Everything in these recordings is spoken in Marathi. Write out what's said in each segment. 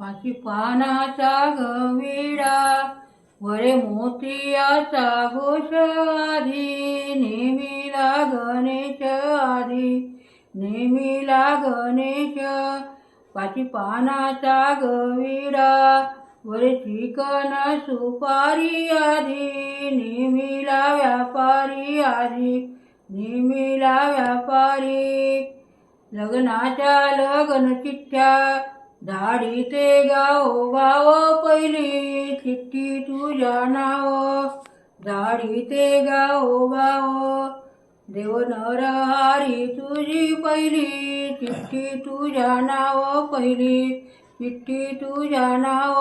पाशी पानाचा गविडा वरे मोतियाचा घोष आधी. नेहमी गणेश आधी. नेहमी गणेश पाची पानाचा गविडा वरे चिकन सुपारी आधी. नेहमीला व्यापारी आधी. नेहमीला व्यापारी लग्नाच्या लग्न चिठ्ठ्या धाडी ते गाव गाव पहिली चिठ्ठी तुझ्या नाव. धाडी ते गाव गाव देव नरहारी तुझी पहिली चिठ्ठी तुझ्या नाव पहिली चिठ्ठी तुझ्या नाव.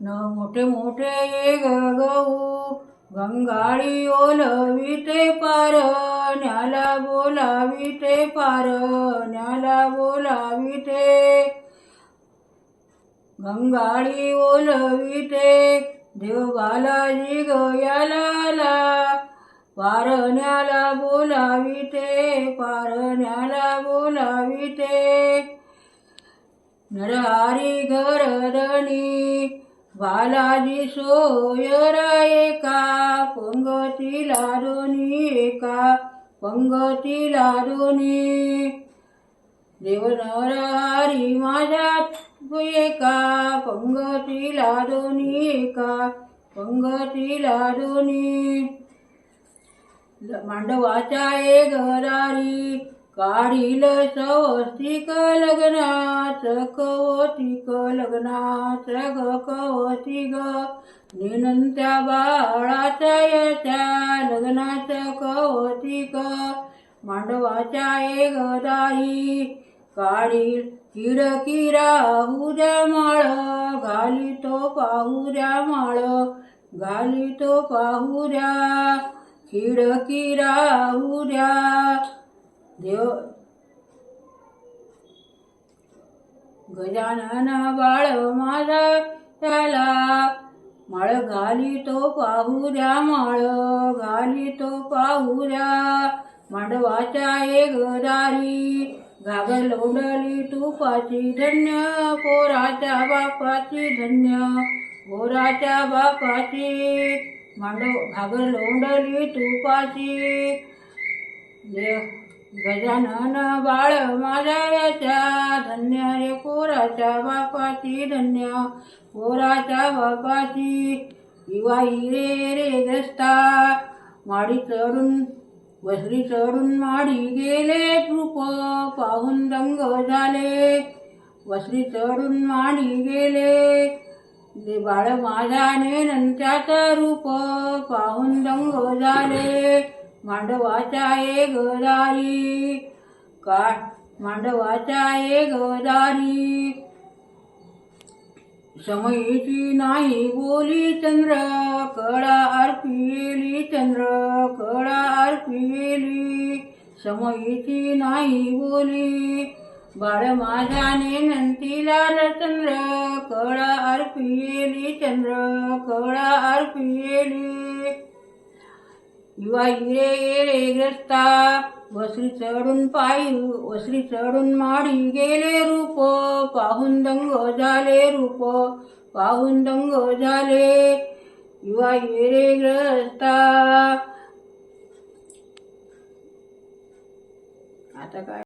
न मोठे मोठे ये ग गंगाळी ओलविते पार न्याला बोलाविते पार न्याला बोलाविते. गंगाळी ओलविते देव बालाजी गयाला पारण्याला बोलाविते पारण्याला बोलाविते. नरहारी घरदणी बालाजी सोयरा एका पंगतीला दोन्ही एका पंगतीला दोन्ही. देव नरहारी माझ्या एका पंगतीला दोन्ही एका पंगतीला दोन्ही. मांडवाच्या ए घरारी काढील सवस्तिक लग्नाच कवतिक लग्नात ग कवती ग निनंत्या बाळाच्या याच्या कवती कवतिक. मांडवाच्या ए गदारी काढील किडकी राहू द्या माळ घाली तो पाहू द्या माळ घालितो तो पाहू द्या खिडकी राहू द्या देव गजानन बाळ माझा त्याला माळ घाली तो पाहू द्या माळ घालितो तो पाहू द्या मांडवाच्या एक दारी घागर लोंडली तुपाची धन्य पोराच्या बापाची धन्य पोराच्या बापाची. मांडव घागर लोंडली तुपाची. गजानन बाळ माझ्याच्या धन्य रे पोराच्या बापाची धन्य पोराच्या बापाची. दिवाळी रे रे दस्ता माडी चढून वसरी चढून माडी गेले रूप पाहून दंग झाले. वसरी चढून माडी गेले दे बाळ माझ्याने नंत्याचं रूप पाहून दंग झाले. मांडवाच्या ए गदारी का मांडवाच्या ए गदारी समयीची नाही बोली चंद्र कळा अर्पिली चंद्र कळा अर्पिली समयीची नाही बोली बाळ माझ्याने नंतीला चंद्र कळा अर्पिली चंद्र कळा अर्पिली युवा हिरे ग्रस्ता वसरी चढून पायी वसरी चढून माडी गेले रूप पाहून दंग झाले रूप पाहून दंग झाले युवा हिरे ग्रस्ता आता काय?